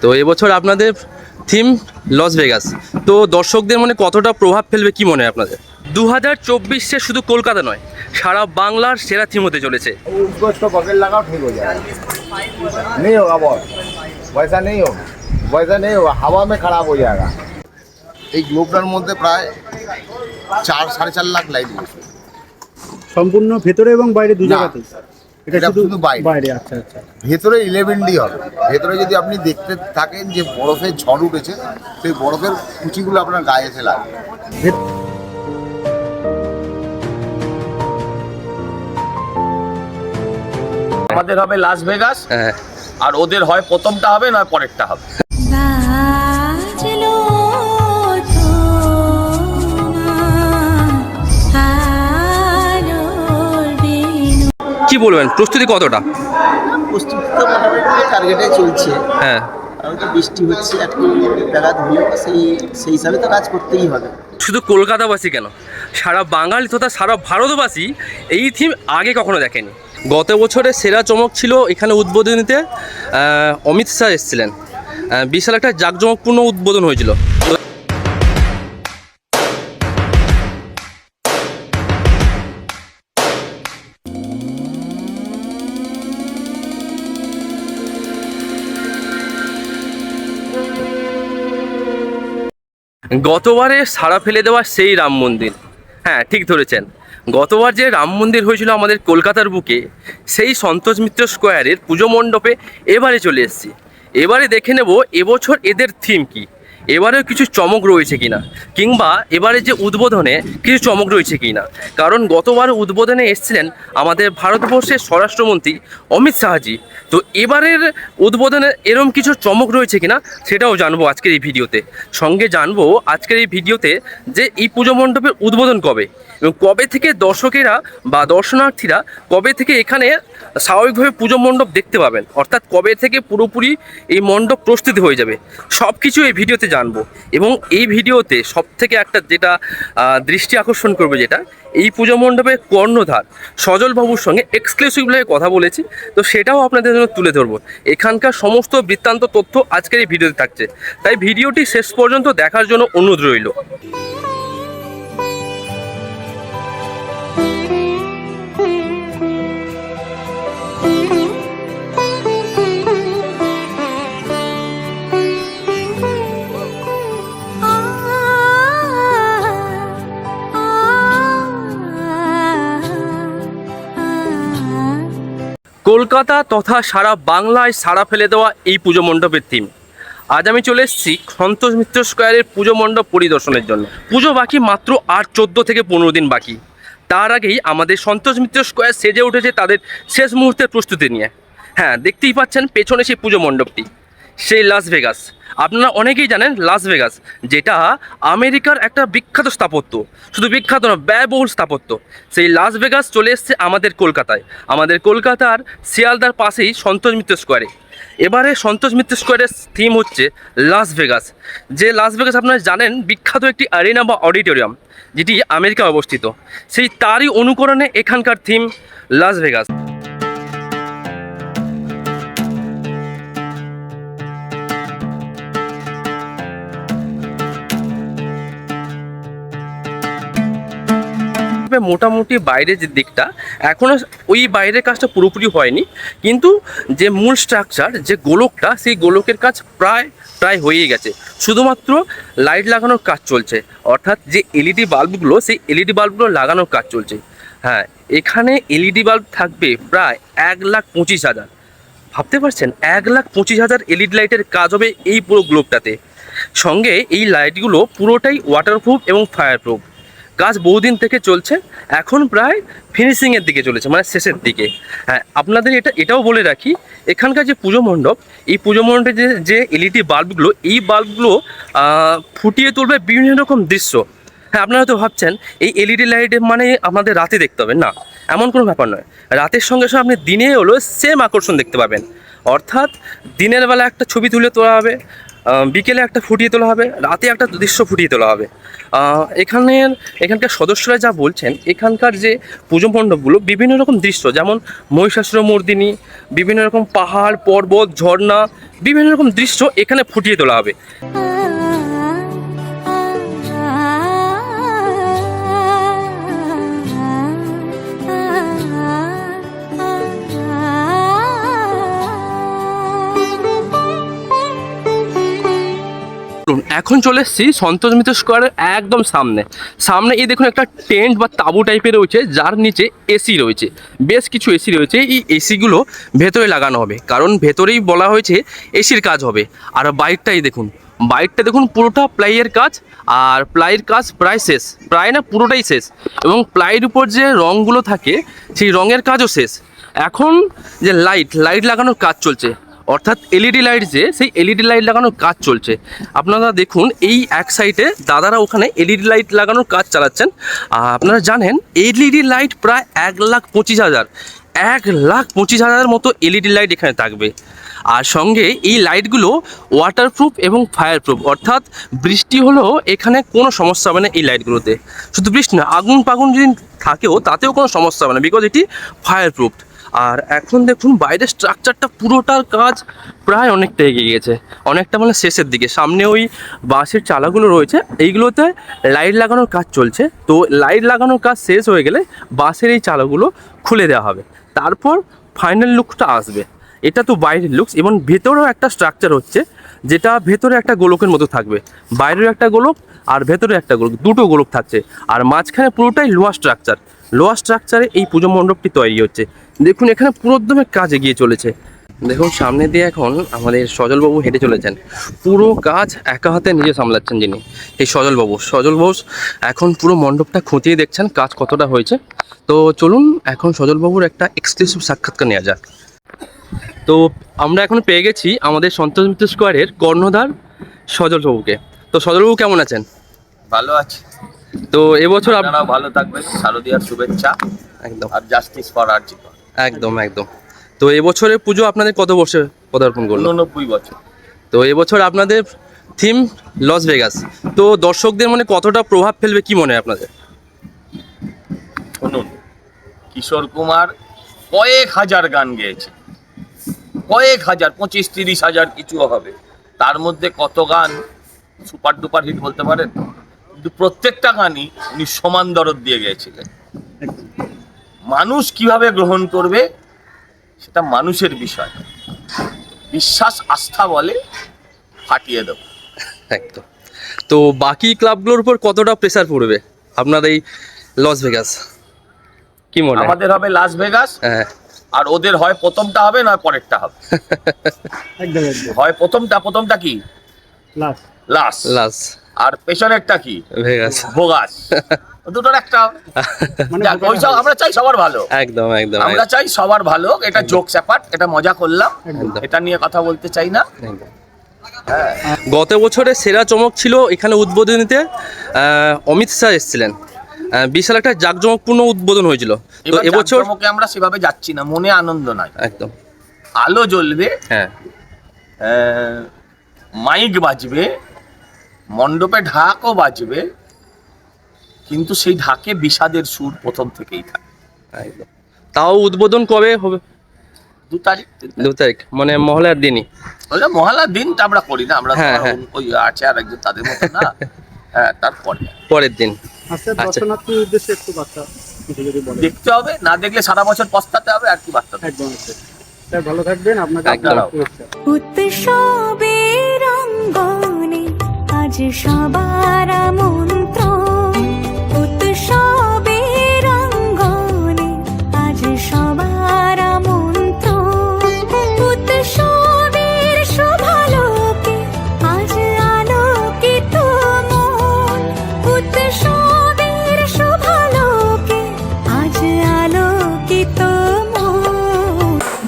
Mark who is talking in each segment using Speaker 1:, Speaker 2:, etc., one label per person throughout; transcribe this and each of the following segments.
Speaker 1: তো এবছর আপনাদের থিম লস ভেগাস তো দর্শকদের মনে কতটা প্রভাব ফেলবে কি মনে হয় আপনাদের? দু হাজার চব্বিশে শুধু কলকাতা নয় সারা বাংলার সেরা থিম হতে চলেছে।
Speaker 2: পয়সা নেই পয়সা নেই হাওয়া খারাপ হয়ে যায় এই গ্লোবটার মধ্যে প্রায় চার সাড়ে চার লাখ লাইট বসবে
Speaker 3: সম্পূর্ণ ভেতরে এবং বাইরে দু
Speaker 2: না,
Speaker 3: জায়গাতেই? এটা শুধু
Speaker 2: বাইরে।
Speaker 3: বাইরে আচ্ছা আচ্ছা।
Speaker 2: ভেতরে ইলেভেন ডি হবে। ভেতরে যদি আপনি দেখতে থাকেন যে বরফের ঝড় উঠেছে সেই বরফের কুচিগুলো আপনার গায়ে এসে লাগবে।
Speaker 4: আমাদের হবে লাস ভেগাস
Speaker 1: হ্যাঁ।
Speaker 4: আর ওদের হয় প্রথমটা হবে নয় পরেরটা হবে।
Speaker 1: কি বলবেন? প্রস্তুতি কতটা?
Speaker 5: প্রস্তুতি তো মোটামুটি টার্গেটে চলছে।
Speaker 1: হ্যাঁ।
Speaker 5: তো বৃষ্টি হচ্ছে একটু ব্যাঘাত হলেও সেই সেই হিসাবে তো কাজ করতেই হবে।
Speaker 1: শুধু কলকাতাবাসী কেন? সারা বাঙালি তথা সারা ভারতবাসী এই থিম আগে কখনো দেখেনি। গত বছরে সেরা চমক ছিল এখানে উদ্বোধনীতে অমিত শাহ এসেছিলেন। বিশাল একটা জাঁকজমকপূর্ণ উদ্বোধন হয়েছিল। গতবারে সাড়া ফেলে দেওয়া সেই রাম মন্দির। হ্যাঁ ঠিক ধরেছেন। গতবার যে রাম মন্দির হয়েছিল আমাদের কলকাতার বুকে, সেই সন্তোষ মিত্র স্কোয়ারের পুজো মণ্ডপে এবারে চলে এসেছি। এবারে দেখে নেব এবছর এদের থিম কি। এবারেও কিছু চমক রয়েছে কিনা? কিংবা এবারে যে উদ্বোধনে কিছু চমক রয়েছে কিনা? কারণ গতবার উদ্বোধনে এসেছিলেন আমাদের ভারতবর্ষের স্বরাষ্ট্রমন্ত্রী অমিত শাহজি। তো এবারের উদ্বোধনে এরম কিছু চমক রয়েছে কিনা, সেটাও জানব আজকের এই ভিডিওতে। সঙ্গে জানব আজকের এই ভিডিওতে যে এই পুজো মণ্ডপের উদ্বোধন কবে। এবং কবে থেকে দর্শকেরা বা দর্শনার্থীরা কবে থেকে এখানে স্বাভাবিকভাবে পুজো মণ্ডপ দেখতে পাবেন? অর্থাৎ কবে থেকে পুরোপুরি এই মণ্ডপ প্রস্তুতি হয়ে যাবে? সব কিছু এই ভিডিওতে জানব। এবং এই ভিডিওতে সব থেকে একটা যেটা দৃষ্টি আকর্ষণ করবে যেটা, এই পুজো মণ্ডপের কর্ণধার সজলবাবুর সঙ্গে এক্সক্লুসিভভাবে কথা বলেছি। তো সেটাও আপনাদের জন্য তুলে ধরবো। এখানকার সমস্ত বৃত্তান্ত তথ্য আজকের এই ভিডিওতে থাকছে। তাই ভিডিওটি শেষ পর্যন্ত দেখার জন্য অনুরোধ রইল। কলকাতা তথা সারা বাংলায় সারা ফেলে দেওয়া এই পুজো মণ্ডপের থিম আজ আমি চলে এসেছি সন্তোষ মিত্র স্কোয়ারের পুজো মণ্ডপ পরিদর্শনের জন্য। পুজো বাকি মাত্র আর চোদ্দ থেকে পনেরো দিন বাকি। তার আগেই আমাদের সন্তোষ মিত্র স্কোয়ার সেজে উঠেছে তাদের শেষ মুহূর্তের প্রস্তুতি নিয়ে। হ্যাঁ দেখতেই পাচ্ছেন পেছনে সেই পুজো মণ্ডপটি, সেই লাস ভেগাস। আপনারা অনেকেই জানেন লাস ভেগাস যেটা আমেরিকার একটা বিখ্যাত স্থাপত্য। শুধু বিখ্যাত না ব্যয়বহুল স্থাপত্য। সেই লাস ভেগাস চলে এসছে আমাদের কলকাতায়। আমাদের কলকাতার শিয়ালদার পাশেই সন্তোষ মিত্র স্কোয়ারে। এবারে সন্তোষ মিত্র স্কোয়ারের থিম হচ্ছে লাস ভেগাস যে লাস ভেগাস আপনারা জানেন, বিখ্যাত একটি অ্যারিনা বা অডিটোরিয়াম যেটি আমেরিকায় অবস্থিত। সেই তারই অনুকরণে এখানকার থিম লাস ভেগাস তবে মোটামুটি বাইরের যে দিকটা এখনও ওই বাইরের কাজটা পুরোপুরি হয়নি। কিন্তু যে মূল স্ট্রাকচার যে গোলকটা, সেই গোলকের কাজ প্রায় প্রায় হয়েই গেছে। শুধুমাত্র লাইট লাগানোর কাজ চলছে। অর্থাৎ যে এলইডি বাল্বগুলো, সেই এলইডি বাল্বগুলো লাগানোর কাজ চলছে। হ্যাঁ এখানে এলইডি বাল্ব থাকবে প্রায় এক লাখ পঁচিশ হাজার। ভাবতে পারছেন? এক লাখ পঁচিশ হাজার এলইডি লাইটের কাজ হবে এই পুরো গ্লোবটাতে সঙ্গে এই লাইটগুলো পুরোটাই ওয়াটারপ্রুফ এবং ফায়ারপ্রুফ কাজ বহুদিন থেকে চলছে, এখন প্রায় ফিনিশিংয়ের দিকে চলেছে মানে শেষের দিকে। হ্যাঁ আপনাদের এটা, এটাও বলে রাখি, এখানকার যে পুজো মণ্ডপ, এই পুজো মণ্ডপে যে যে এলইডি বাল্বগুলো, এই বাল্বগুলো ফুটিয়ে তুলবে বিভিন্ন রকম দৃশ্য। হ্যাঁ আপনারা তো ভাবছেন, এই এলইডি লাইট মানে আমাদের রাতে দেখতে হবে না, এমন কোনো ব্যাপার নয়। রাতের সঙ্গে সঙ্গে আপনি দিনে হলো সেম আকর্ষণ দেখতে পাবেন। অর্থাৎ দিনের বেলা একটা ছবি তুলে তোলা হবে বিকেলে একটা ফুটিয়ে তোলা হবে, রাতে একটা দৃশ্য ফুটিয়ে তোলা হবে। এখানের, এখানকার সদস্যরা যা বলছেন, এখানকার যে পুজো মণ্ডপগুলো বিভিন্ন রকম দৃশ্য, যেমন মহিষাসুর মর্দিনী, বিভিন্ন রকম পাহাড়, পর্বত, ঝর্ণা, বিভিন্ন রকম দৃশ্য এখানে ফুটিয়ে তোলা হবে। এখন চলে এসেছি সন্তোষ মিত্র স্কোয়ারের একদম সামনে। সামনে এই দেখুন একটা টেন্ট বা তাঁবু টাইপের রয়েছে, যার নিচে এসি রয়েছে। বেশ কিছু এসি রয়েছে, এই এসিগুলো ভেতরে লাগানো হবে। কারণ ভেতরেই বলা হয়েছে এসির কাজ হবে। আর বাইকটাই দেখুন বাইকটা দেখুন পুরোটা প্লাইয়ের কাজ, আর প্লাইয়ের কাজ প্রায় শেষ। প্রায় না, পুরোটাই শেষ। এবং প্লাইয়ের উপর যে রঙগুলো থাকে, সেই রঙের কাজও শেষ। এখন যে লাইট লাইট লাগানোর কাজ চলছে অর্থাৎ এলইডি লাইট যে, সেই এলইডি লাইট লাগানোর কাজ চলছে। আপনারা দেখুন, এই এক সাইডে দাদারা ওখানে এলইডি লাইট লাগানোর কাজ চালাচ্ছেন। আপনারা জানেন এলইডি লাইট প্রায় এক লাখ পঁচিশ হাজার। এক লাখ পঁচিশ হাজারের মতো এলইডি লাইট এখানে থাকবে। আর সঙ্গে এই লাইটগুলো ওয়াটারপ্রুফ এবং ফায়ারপ্রুফ অর্থাৎ বৃষ্টি হলেও এখানে কোনো সমস্যা হবে না এই লাইটগুলোতে শুধু বৃষ্টি না আগুন পাগুন যদি থাকেও তাতেও কোনো সমস্যা হবে না। বিকজ এটি ফায়ারপ্রুফ আর এখন দেখুন বাইরের স্ট্রাকচারটা পুরোটার কাজ প্রায় অনেকটা এগিয়ে গেছে। অনেকটা মানে শেষের দিকে। সামনে ওই বাঁশের চালাগুলো রয়েছে, এইগুলোতে লাইট লাগানোর কাজ চলছে। তো লাইট লাগানোর কাজ শেষ হয়ে গেলে বাঁশের এই চালাগুলো খুলে দেওয়া হবে। তারপর ফাইনাল লুকটা আসবে। এটা তো বাইরের লুকস এবং ভেতরেও একটা স্ট্রাকচার হচ্ছে, যেটা ভেতরে একটা গোলকের মতো থাকবে। বাইরেও একটা গোলক আর ভেতরে একটা গোলক, দুটো গোলক থাকছে। আর মাঝখানে পুরোটাই লোহা স্ট্রাকচার লোহা স্ট্রাকচারে এই পুজো মণ্ডপটি তৈরি হচ্ছে। দেখুন এখানে পুরোদমে কাজ এগিয়ে চলেছে। দেখুন সামনে দিয়ে এখন আমাদের সজলবাবু হেঁটে চলেছেন। পুরো কাজ একা হাতে নিজে সামলাচ্ছেন যিনি এই সজলবাবু। সজলবাবু এখন পুরো মণ্ডপটা খতিয়ে দেখছেন কাজ কতটা হয়েছে। তো চলুন এখন সজলবাবুর একটা এক্সক্লুসিভ সাক্ষাৎকার নেওয়া যাক। তো আমরা এখন পেয়ে গেছি আমাদের সন্তোষ মিত্র স্কোয়ারের কর্ণধার সজলবাবুকে। তো সজলবাবু কেমন আছেন?
Speaker 4: ভালো আছে।
Speaker 1: তো এবছর
Speaker 4: আপনারা ভালো থাকবেন। শারদীয়ার শুভেচ্ছা
Speaker 1: একদম।
Speaker 4: আর জাস্টিস ফর আর্জিত
Speaker 1: একদম একদম। তো এবছরের পুজো আপনাদের কত বছর পদার্পণ করল?
Speaker 4: নব্বই বছর।
Speaker 1: তো এবছর আপনাদের থিম লস ভেগাস। তো দর্শকদের মনে কতটা প্রভাব ফেলবে কি মনে হয় আপনাদের?
Speaker 4: শুনুন কিশোর কুমার কয়েক হাজার গান গেয়েছে। কয়েক হাজার পঁচিশ তিরিশ হাজার কিছু হবে। তার মধ্যে কত গান সুপার ডুপার হিট বলতে পারেন? কিন্তু প্রত্যেকটা গানই উনি সমান দরদ দিয়ে গেয়েছিলেন। মানুষ কীভাবে গ্রহণ করবে সেটা মানুষের বিষয়। বিশ্বাস আস্থা বলে ফাটিয়ে দেবো।
Speaker 1: একদম। তো বাকি ক্লাবগুলোর উপর কতটা প্রেসার পড়বে? আপনার এই লস ভেগাস কি মনে
Speaker 4: আমাদের হবে লাস ভেগাস
Speaker 1: হ্যাঁ।
Speaker 4: আর ওদের হয় প্রথমটা হবে না পরেরটা হবে?
Speaker 3: একদম একদম।
Speaker 4: হয় প্রথমটা প্রথমটা কি?
Speaker 3: লাস্ট
Speaker 4: লাস
Speaker 1: লাস
Speaker 4: আর পেছনেরটা কি?
Speaker 1: ভেগাস
Speaker 4: ভোগাস দুটোর একটা।
Speaker 3: মানে
Speaker 4: ওই সব আমরা চাই সবার ভালো।
Speaker 1: একদম একদম
Speaker 4: আমরা চাই সবার ভালো এটা জোক স্যাপাট এটা মজা করলাম এটা নিয়ে কথা বলতে চাই না।
Speaker 1: একদম। গত বছরে সেরা চমক ছিল এখানে উদ্বোধনীতে অমিত শাহ এসেছিলেন। বিশাল একটা জাঁকজমকপূর্ণ উদ্বোধন হয়েছিল। তো এবছর
Speaker 4: আমরা সেভাবে যাচ্ছি না মনে আনন্দ নাই
Speaker 1: একদম।
Speaker 4: আলো জ্বলবে
Speaker 1: হ্যাঁ।
Speaker 4: মাইক বাজবে মণ্ডপে ঢাকও বাজবে কিন্তু সেই ঢাকে বিষাদের সুর প্রথম থেকেই থাকে।
Speaker 1: তাও উদ্বোধন কবে হবে?
Speaker 4: দু তারিখ।
Speaker 1: দু তারিখ মানে মহলার দিনই।
Speaker 4: ওইটা মহালার দিনটা আমরা করি না আমরা
Speaker 1: হ্যাঁ, হ্যাঁ।
Speaker 4: ওই আছে আর একজন তাদের মতো না। হ্যাঁ তারপরে।
Speaker 1: পরের দিন।
Speaker 3: আচ্ছা
Speaker 1: আচ্ছা।
Speaker 3: দর্শনার্থীর উদ্দেশ্যে একটু বার্তা কিছু যদি বলেন।
Speaker 4: দেখতে হবে না দেখলে সারা বছর পস্তাতে হবে আর কি বার্তা
Speaker 3: একদম ভালো থাকবেন আপনাকে
Speaker 6: উৎসবের আজ সবার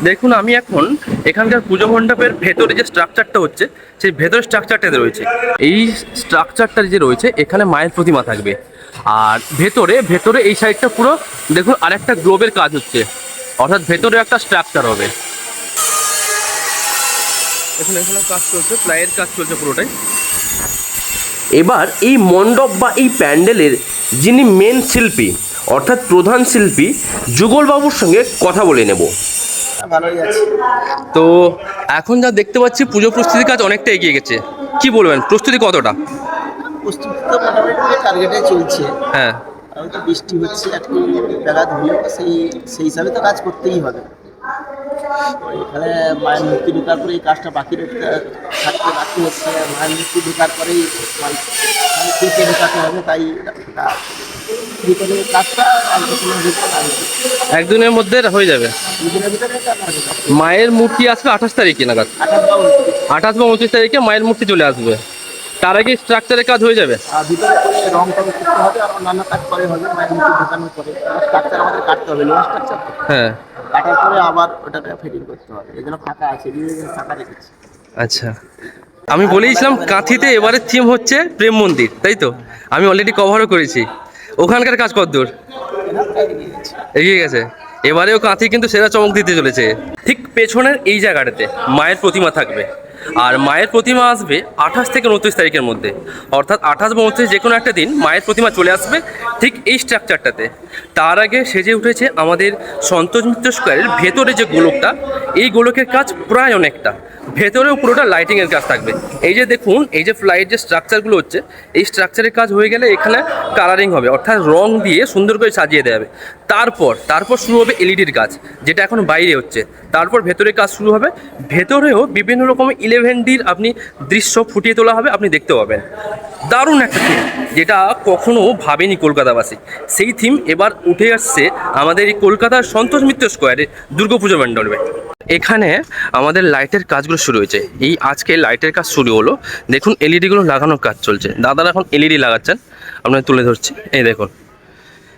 Speaker 1: দেখুন, আমি এখন এখানকার পুজো মণ্ডপের ভেতরে যে স্ট্রাকচারটা হচ্ছে, সেই ভেতরের স্ট্রাকচারটাতে রয়েছে। এই স্ট্রাকচারটা যে রয়েছে, এখানে মায়ের প্রতিমা থাকবে। আর ভেতরে ভেতরে এই সাইডটা পুরো, দেখুন, আরেকটা গ্লোবের কাজ হচ্ছে। অর্থাৎ ভেতরে একটা স্ট্রাকচার হবে। এখন এখানে কাজ চলছে, প্লাইয়ের কাজ চলছে পুরোটাই।
Speaker 7: এবার এই মণ্ডপ বা এই প্যান্ডেলের যিনি মেন শিল্পী, অর্থাৎ প্রধান শিল্পী, যুগলবাবুর সঙ্গে কথা বলে নেব।
Speaker 5: ভালোই আছে
Speaker 1: তো এখন যা দেখতে পাচ্ছি পুজো প্রস্তুতির কাজ অনেকটা এগিয়ে গেছে। কি বলবেন? প্রস্তুতি কতটা?
Speaker 5: প্রস্তুতি তো মোটামুটি টার্গেটে চলছে।
Speaker 1: হ্যাঁ।
Speaker 5: বৃষ্টি হচ্ছে একটু ব্যাঘাত হলেও সেই সেই হিসাবে তো কাজ করতেই হবে। এখানে মায়ের মূর্তি ঢোকার পরে এই কাজটা বাকি রাখতে থাকতে বাকি হচ্ছে। মায়ের মূর্তি ঢোকার পরেই মানে কেটে ঢোকাতে হবে তাই কাজটা
Speaker 1: একদিনের মধ্যে হয়ে যাবে। মায়ের মূর্তি আসবে আঠাশ তারিখে নাগাদ।
Speaker 5: আঠাশ বা উনত্রিশ।
Speaker 1: তারিখে মায়ের মূর্তি চলে আসবে। তার আগে স্ট্রাকচারের কাজ হয়ে যাবে।
Speaker 5: রং টং করতে হবে আর অন্যান্য কাজ পরে হবে ঢোকানোর পরে স্ট্রাকচার আমাদের কাটতে হবে স্ট্রাকচার
Speaker 1: হ্যাঁ।
Speaker 5: কাটার পরে আবার ওটাকে ফিটিং করতে হবে। এই জন্য ফাঁকা আছে ফাঁকা রেখেছি।
Speaker 1: আচ্ছা। আমি বলেইছিলাম কাঁথিতে এবারে থিম হচ্ছে প্রেম মন্দির তাই তো? আমি অলরেডি কভারও করেছি। ওখানকার কাজ কত দূর।
Speaker 5: এগিয়ে গেছে।
Speaker 1: এবারেও কাঁথি কিন্তু সেরা চমক দিতে চলেছে। ঠিক পেছনের এই জায়গাটাতে মায়ের প্রতিমা থাকবে। আর মায়ের প্রতিমা আসবে আঠাশ থেকে উনত্রিশ তারিখের মধ্যে। অর্থাৎ আঠাশ বা উনত্রিশ যে কোনো একটা দিন মায়ের প্রতিমা চলে আসবে ঠিক এই স্ট্রাকচারটাতে তার আগে সেজে উঠেছে আমাদের সন্তোষ মিত্র স্কোয়ারের ভেতরে যে গোলকটা, এই গোলকের কাজ প্রায় অনেকটা। ভেতরেও পুরোটা লাইটিংয়ের কাজ থাকবে। এই যে দেখুন, এই যে ফ্লাইট যে স্ট্রাকচারগুলো হচ্ছে, এই স্ট্রাকচারের কাজ হয়ে গেলে এখানে কালারিং হবে, অর্থাৎ রং দিয়ে সুন্দর করে সাজিয়ে দেওয়া হবে। তারপর তারপর শুরু হবে এলইডির কাজ, যেটা এখন বাইরে হচ্ছে। তারপর ভেতরে কাজ শুরু হবে। ভেতরেও বিভিন্ন রকমের ইলেভেন ডির আপনি দৃশ্য ফুটিয়ে তোলা হবে, আপনি দেখতে পাবেন। দারুণ একটা থিম যেটা কখনো ভাবেনি কলকাতাবাসী। সেই থিম এবার উঠে আসছে আমাদের এই কলকাতার সন্তোষ মিত্র স্কোয়ারে দুর্গাপুজো মণ্ডপে। এখানে আমাদের লাইটের কাজগুলো শুরু হয়েছে। এই আজকে লাইটের কাজ শুরু হলো। দেখুন, এলইডিগুলো লাগানোর কাজ চলছে। দাদারা এখন এলইডি লাগাচ্ছেন। আপনার তুলে ধরছি। এই দেখুন।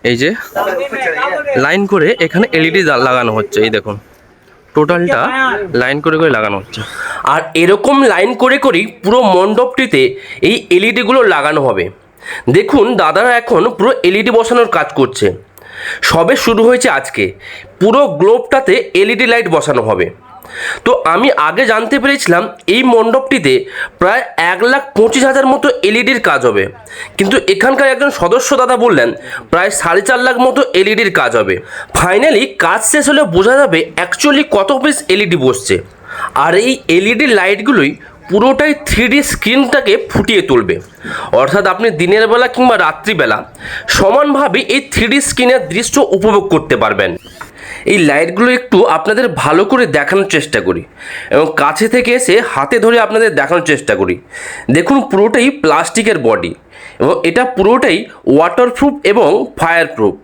Speaker 1: এই যে লাইন করে এখানে এলইডি লাগানো হচ্ছে। এই দেখুন। টোটালটা লাইন করে করে লাগানো হচ্ছে।
Speaker 7: আর এরকম লাইন করে করেই পুরো মণ্ডপটিতে এই এলইডিগুলো লাগানো হবে। দেখুন দাদারা এখন পুরো এলইডি বসানোর কাজ করছে। সবে শুরু হয়েছে আজকে। পুরো গ্লোবটাতে এলইডি লাইট বসানো হবে। তো আমি আগে জানতে পেরেছিলাম এই মণ্ডপটিতে প্রায় এক লাখ পঁচিশ হাজার মতো এলইডির কাজ হবে। কিন্তু এখানকার একজন সদস্য দাদা বললেন, প্রায় সাড়ে চার লাখ মতো এলইডির কাজ হবে। ফাইনালি কাজ শেষ হলে বোঝা যাবে অ্যাকচুয়ালি কত পিস এলইডি বসছে। আর এই এলইডি লাইটগুলোই পুরোটাই থ্রি স্ক্রিনটাকে ফুটিয়ে তুলবে। অর্থাৎ আপনি দিনের বেলা কিংবা রাত্রিবেলা সমানভাবে এই থ্রি স্ক্রিনের দৃশ্য উপভোগ করতে পারবেন। এই লাইটগুলো একটু আপনাদের ভালো করে দেখানোর চেষ্টা করি এবং কাছে থেকে এসে হাতে ধরে আপনাদের দেখানোর চেষ্টা করি। দেখুন পুরোটাই প্লাস্টিকের বডি এবং এটা পুরোটাই ওয়াটারপ্রুফ এবং
Speaker 2: ফায়ারপ্রুফ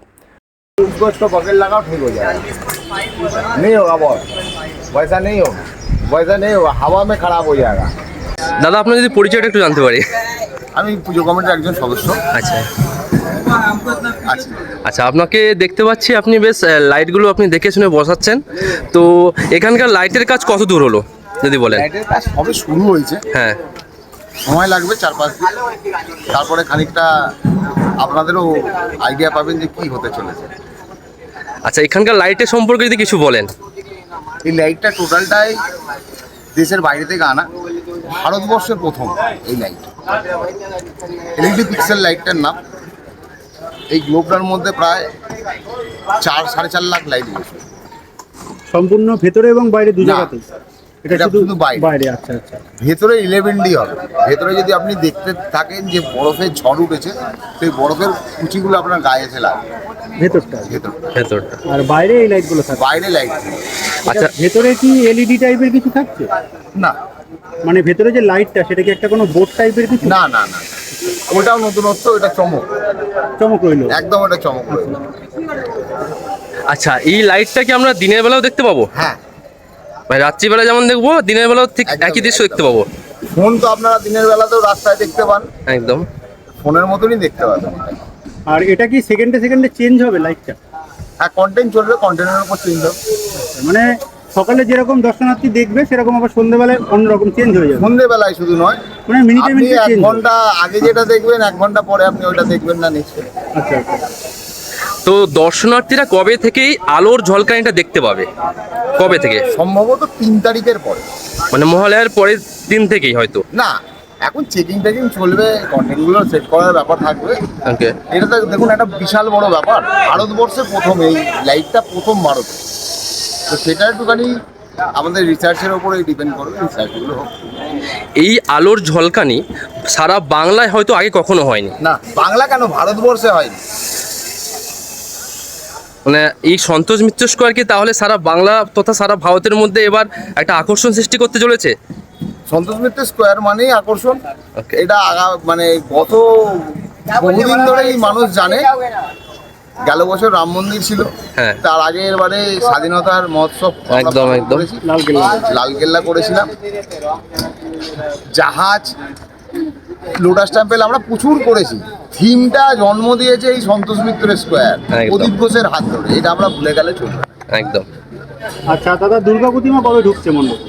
Speaker 1: দাদা আপনার যদি পরিচয়টা একটু জানতে পারি।
Speaker 2: আমি পুজো কমিটির একজন সদস্য।
Speaker 1: আচ্ছা।
Speaker 2: আছি
Speaker 1: আচ্ছা আপনাকে দেখতে পাচ্ছি আপনি বেশ লাইটগুলো আপনি দেখে শুনে বসাচ্ছেন। তো এখানকার লাইটের কাজ কত দূর হলো যদি বলেন?
Speaker 2: লাইটের কাজ সবে শুরু হয়েছে।
Speaker 1: হ্যাঁ।
Speaker 2: সময় লাগবে চার পাঁচ দিন। তারপরে খানিকটা আপনাদেরও আইডিয়া পাবেন যে কি হতে চলেছে।
Speaker 1: আচ্ছা এখানকার লাইটের সম্পর্কে যদি কিছু বলেন।
Speaker 2: এই লাইটটা টোটালটাই দেশের বাইরে থেকে আনা। ভারতবর্ষের প্রথম এই লাইট এলইডি পিক্সেল লাইটটার নাম। এই গ্লোবটার মধ্যে প্রায় চার সাড়ে চার লাখ লাইট বসবে
Speaker 3: সম্পূর্ণ ভেতরে এবং বাইরে দু
Speaker 2: না।
Speaker 3: জায়গাতেই? এটা শুধু
Speaker 2: বাইরে।
Speaker 3: বাইরে আচ্ছা আচ্ছা।
Speaker 2: ভেতরে ইলেভেন ডি হবে। ভেতরে যদি আপনি দেখতে থাকেন যে বরফের ঝড় উঠেছে সেই বরফের কুচিগুলো আপনার গায়ে এসে লাগবে।
Speaker 3: ভেতরটা?
Speaker 2: ভেতর
Speaker 1: ভেতরটা।
Speaker 3: আর বাইরে এই লাইটগুলো থাকছে?
Speaker 2: বাইরে লাইট
Speaker 1: আচ্ছা
Speaker 3: ভেতরে কি এলইডি টাইপের কিছু থাকছে?
Speaker 2: না।
Speaker 3: মানে ভেতরে যে লাইটটা সেটা কি একটা কোনো বোর্ড টাইপের কিছু?
Speaker 2: না না না। ওটাও নতুনত্ব এটা চমক।
Speaker 3: চমক রইল।
Speaker 2: একদম ওটা চমক রয়েছে।
Speaker 1: আচ্ছা এই লাইটটা কি আমরা দিনের বেলাও দেখতে পাবো?
Speaker 2: হ্যাঁ।
Speaker 1: মানে রাত্রিবেলা যেমন দেখব দিনের বেলাও ঠিক একই দৃশ্য দেখতে পাবো।
Speaker 2: ফোন তো আপনারা দিনের বেলাতেও রাস্তায় দেখতে পান।
Speaker 1: একদম।
Speaker 2: ফোনের মতনই দেখতে পাবেন।
Speaker 3: আর এটা কি সেকেন্ডে সেকেন্ডে চেঞ্জ হবে লাইটটা
Speaker 2: হ্যাঁ কন্টেন্ট চলবে কন্টেন্টের উপর চেঞ্জ হবে।
Speaker 3: মানে সকালে যেরকম দর্শনার্থী দেখবে সেরকম আবার সন্ধ্যেবেলায় অন্যরকম চেঞ্জ হয়ে যাবে।
Speaker 2: সন্ধেবেলায় শুধু নয়
Speaker 3: মানে মিনিটে মিনিটে
Speaker 2: এক ঘণ্টা আগে যেটা দেখবেন এক ঘণ্টা পরে আপনি ওটা দেখবেন না নিশ্চয়ই।
Speaker 3: আচ্ছা আচ্ছা।
Speaker 1: তো দর্শনার্থীরা কবে থেকেই আলোর ঝলকানিটা দেখতে পাবে? কবে থেকে?
Speaker 2: সম্ভবত তিন তারিখের পরে।
Speaker 1: মানে মহালয়ার পরের দিন থেকেই হয়তো।
Speaker 2: না এখন চেকিং টেকিং চলবে কন্টেন্টগুলো সেট করার ব্যাপার থাকবে।
Speaker 1: ওকে
Speaker 2: এটা তো দেখুন একটা বিশাল বড় ব্যাপার। ভারতবর্ষে প্রথম এই লাইটটা প্রথম ভারতে। তো সেটা একটুখানি আমাদের রিসার্চের ওপরে ডিপেন্ড করবে রিসার্চগুলো হোক।
Speaker 1: এই আলোর ঝলকানি সারা বাংলায় হয়তো আগে কখনো হয়নি।
Speaker 2: না বাংলা কেন? ভারতবর্ষে হয়নি।
Speaker 1: মানে এই সন্তোষ মিত্র স্কোয়ার কি তাহলে সারা বাংলা তথা সারা ভারতের মধ্যে এবার একটা আকর্ষণ সৃষ্টি করতে চলেছে?
Speaker 2: সন্তোষ মিত্র স্কোয়ার মানেই আকর্ষণ। এটা মানে গত বহুদিন ধরেই মানুষ জানে গেল বছর রাম মন্দির ছিল।
Speaker 1: হ্যাঁ।
Speaker 2: তার আগে এবারে স্বাধীনতার মহোৎসব
Speaker 1: একদম, একদম।
Speaker 2: লালকেল্লা। করেছিলাম। জাহাজ লোটাস টেম্পেল আমরা প্রচুর করেছি। থিমটা জন্ম দিয়েছে এই সন্তোষ মিত্র স্কোয়ার। প্রদীপ ঘোষের হাত ধরে। এটা আমরা ভুলে গেলে চলবে
Speaker 1: একদম।
Speaker 3: আচ্ছা দাদা দুর্গা প্রতিমা কবে ঢুকছে মণ্ডপ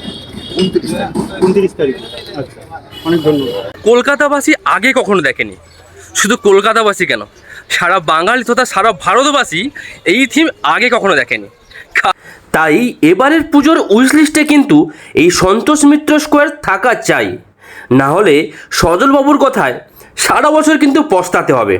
Speaker 2: উনত্রিশ
Speaker 3: উনত্রিশ তারিখ। আচ্ছা অনেক ধন্যবাদ।
Speaker 1: কলকাতাবাসী আগে কখনো দেখেনি। শুধু কলকাতাবাসী কেন? সারা বাঙালি তথা সারা ভারতবাসী এই থিম আগে কখনো দেখেনি।
Speaker 7: তাই এবারের পুজোর উইশ লিস্টে কিন্তু এই সন্তোষ মিত্র স্কোয়ার থাকা চাই। না হলে সজলবাবুর কথায় সারা বছর কিন্তু পস্তাতে হবে।